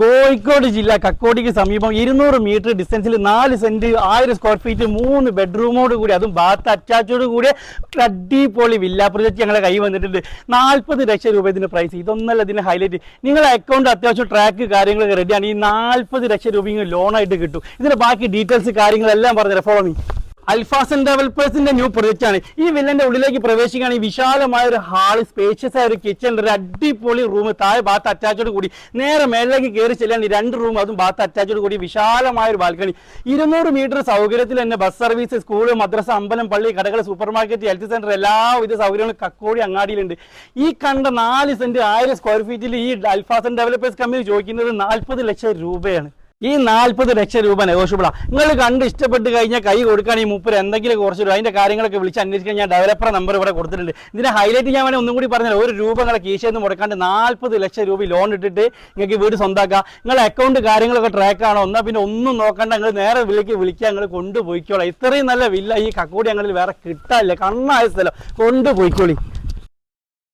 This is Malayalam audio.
കോഴിക്കോട് ജില്ല കക്കോടിക്ക് സമീപം ഇരുന്നൂറ് മീറ്റർ ഡിസ്റ്റൻസിൽ നാല് സെന്റ് ആയിരം സ്ക്വയർ ഫീറ്റ് മൂന്ന് ബെഡ്റൂമോട് കൂടി അതും ബാത്ത് അറ്റാച്ചോട് കൂടി അടിപൊളി വില്ല പ്രൊജക്ട് ഞങ്ങളുടെ കൈ വന്നിട്ടുണ്ട്. നാൽപ്പത് ലക്ഷം രൂപ ഇതിന്റെ പ്രൈസ് ഇതൊന്നല്ല ഇതിന്റെ ഹൈലൈറ്റ് നിങ്ങളുടെ അക്കൗണ്ട് അത്യാവശ്യം ട്രാക്ക് കാര്യങ്ങളൊക്കെ റെഡിയാണ് ഈ നാൽപ്പത് ലക്ഷം രൂപ ലോണായിട്ട് കിട്ടും. ഇതിന്റെ ബാക്കി ഡീറ്റെയിൽസ് കാര്യങ്ങളെല്ലാം പറഞ്ഞുതരാം. ഫോളോ മീ അൽഫാസൻ ഡെവലപ്പേഴ്സിന്റെ ന്യൂ പ്രൊജക്റ്റ് ആണ്. ഈ വില്ലന്റെ ഉള്ളിലേക്ക് പ്രവേശിക്കുകയാണ്. ഈ വിശാലമായ ഒരു ഹാൾ സ്പേഷ്യസ് ആയ ഒരു കിച്ചൺ ഒരു അടിപൊളി റൂം താഴെ ബാത്ത് അറ്റാച്ചോട് കൂടി. നേരെ മേളിലേക്ക് കയറി ചെല്ലാൻ രണ്ട് റൂം അതും ബാത്ത് അറ്റാച്ചോട് കൂടി. വിശാലമായ ഒരു ബാൽക്കണി ഇരുന്നൂറ് മീറ്റർ സൗകര്യത്തിൽ തന്നെ ബസ് സർവീസ് സ്കൂൾ മദ്രസ അമ്പലം പള്ളി കടകൾ സൂപ്പർ മാർക്കറ്റ് ഹെൽത്ത് സെന്റർ എല്ലാവിധ സൗകര്യങ്ങളും കക്കോടി അങ്ങാടിയിലുണ്ട്. ഈ കണ്ട നാല് സെന്റ് ആയിരം സ്ക്വയർ ഫീറ്റിൽ ഈ അൽഫാസൻ ഡെവലപ്പേഴ്സ് കമ്പനി ചോദിക്കുന്നത് നാൽപ്പത് ലക്ഷം രൂപയാണ്. ഈ നാൽപ്പത് ലക്ഷം രൂപ നെഗോഷ്യബിളാണ് നിങ്ങൾ കണ്ട് ഇഷ്ടപ്പെട്ട് കഴിഞ്ഞാൽ കൈ കൊടുക്കാൻ ഈ മുപ്പര് എന്തെങ്കിലും കുറച്ച് രൂപ അതിന്റെ കാര്യങ്ങളൊക്കെ വിളിച്ച് അന്വേഷിക്കാൻ ഞാൻ ഡെവലപ്പർ നമ്പർ ഇവിടെ കൊടുത്തിട്ടുണ്ട്. ഇതിനെ ഹൈലൈറ്റ് ഞാൻ വേണേൽ ഒന്നും കൂടി പറഞ്ഞാൽ ഒരു രൂപ നിങ്ങളെ കീശയെന്ന് മുടക്കാണ്ട് നാൽപ്പത് ലക്ഷം രൂപ ലോൺ ഇട്ടിട്ട് നിങ്ങൾക്ക് വീട് സ്വന്തമാക്കാം നിങ്ങളുടെ അക്കൗണ്ട് കാര്യങ്ങളൊക്കെ ട്രാക്ക് ആണോ? എന്നാൽ പിന്നെ ഒന്നും നോക്കണ്ട. നിങ്ങൾ നേരെ വിളിക്ക് വിളിക്കുക നിങ്ങൾ കൊണ്ടുപോയിക്കോളാം. ഇത്രയും നല്ല വില്ല ഈ കക്കൂടി ഞങ്ങളിൽ വേറെ കിട്ടാനില്ല. കണ്ണായ സ്ഥലം. കൊണ്ടുപോയിക്കോളി.